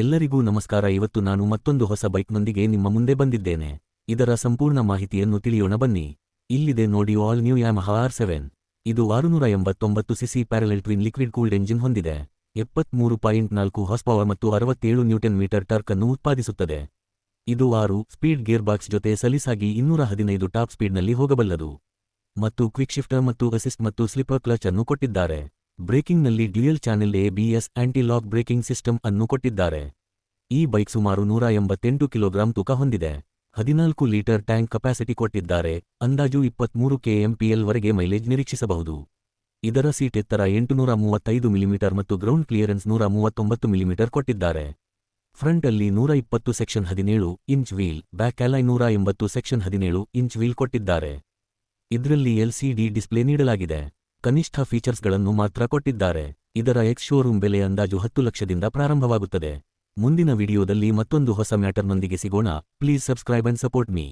ಎಲ್ಲರಿಗೂ ನಮಸ್ಕಾರ. ಇವತ್ತು ನಾನು ಮತ್ತೊಂದು ಹೊಸ ಬೈಕ್ನೊಂದಿಗೆ ನಿಮ್ಮ ಮುಂದೆ ಬಂದಿದ್ದೇನೆ. ಇದರ ಸಂಪೂರ್ಣ ಮಾಹಿತಿಯನ್ನು ತಿಳಿಯೋಣ ಬನ್ನಿ. ಇಲ್ಲಿದೆ ನೋಡಿ all new Yamaha R seven ಇದು ಆರುನೂರ ಎಂಬತ್ತೊಂಬತ್ತು CC parallel twin liquid cooled engine ಹೊಂದಿದೆ. ಎಪ್ಪತ್ಮೂರು ಪಾಯಿಂಟ್ ನಾಲ್ಕು ಪವರ್ ಮತ್ತು ಅರವತ್ತೇಳು ನ್ಯೂಟನ್ ಮೀಟರ್ ಟರ್ಕ್ ಅನ್ನು ಉತ್ಪಾದಿಸುತ್ತದೆ. ಇದು ಆರು ಸ್ಪೀಡ್ ಗೇರ್ ಬಾಕ್ಸ್ ಜೊತೆ ಸಲೀಸಾಗಿ ಇನ್ನೂರ ಹದಿನೈದು ಟಾಪ್ ಸ್ಪೀಡ್ನಲ್ಲಿ ಹೋಗಬಲ್ಲದು. ಮತ್ತು ಕ್ವಿಕ್ ಶಿಫ್ಟರ್ ಮತ್ತು ಅಸಿಸ್ಟ್ ಮತ್ತು ಸ್ಲಿಪರ್ ಕ್ಲಚ್ ಅನ್ನು ಕೊಟ್ಟಿದ್ದಾರೆ. ಬ್ರೇಕಿಂಗ್ನಲ್ಲಿ dual channel ABS anti lock braking system ಅನ್ನು ಕೊಟ್ಟಿದ್ದಾರೆ. ಈ ಬೈಕ್ ಸುಮಾರು ನೂರ ಎಂಬತ್ತೆಂಟು ಕಿಲೋಗ್ರಾಂ ತೂಕ ಹೊಂದಿದೆ. ಹದಿನಾಲ್ಕು ಲೀಟರ್ ಟ್ಯಾಂಕ್ ಕೆಪಾಸಿಟಿ ಕೊಟ್ಟಿದ್ದಾರೆ. ಅಂದಾಜು ಇಪ್ಪತ್ಮೂರು ಕೆಎಂಪಿಎಲ್ ವರೆಗೆ ಮೈಲೇಜ್ ನಿರೀಕ್ಷಿಸಬಹುದು. ಇದರ ಸೀಟ್ ಎತ್ತರ ಎಂಟುನೂರ ಮೂವತ್ತೈದು ಮಿಲಿಮೀಟರ್ ಮತ್ತು ಗ್ರೌಂಡ್ ಕ್ಲಿಯರೆನ್ಸ್ ನೂರ ಮೂವತ್ತೊಂಬತ್ತು ಮಿಲಿಮೀಟರ್ ಕೊಟ್ಟಿದ್ದಾರೆ. ಫ್ರಂಟ್ ಅಲ್ಲಿ ನೂರ ಇಪ್ಪತ್ತು ಸೆಕ್ಷನ್ ಹದಿನೇಳು ಇಂಚ್ ವೀಲ್, ಬ್ಯಾಕ್ ಅಲೈ ನೂರ ಎಂಬತ್ತು ಸೆಕ್ಷನ್ ಹದಿನೇಳು ಇಂಚ್ ವೀಲ್ ಕೊಟ್ಟಿದ್ದಾರೆ. ಇದರಲ್ಲಿ ಎಲ್ಸಿಡಿ ಡಿಸ್ಪ್ಲೇ ನೀಡಲಾಗಿದೆ. ಕನಿಷ್ಠ ಫೀಚರ್ಸ್ಗಳನ್ನು ಮಾತ್ರ ಕೊಟ್ಟಿದ್ದಾರೆ. ಇದರ ಎಕ್ಸ್ ಶೋರೂಮ್ ಬೆಲೆ ಅಂದಾಜು ಹತ್ತು ಲಕ್ಷದಿಂದ ಪ್ರಾರಂಭವಾಗುತ್ತದೆ. ಮುಂದಿನ ವಿಡಿಯೋದಲ್ಲಿ ಮತ್ತೊಂದು ಹೊಸ ಮ್ಯಾಟರ್ನೊಂದಿಗೆ ಸಿಗೋಣ. Please subscribe and support me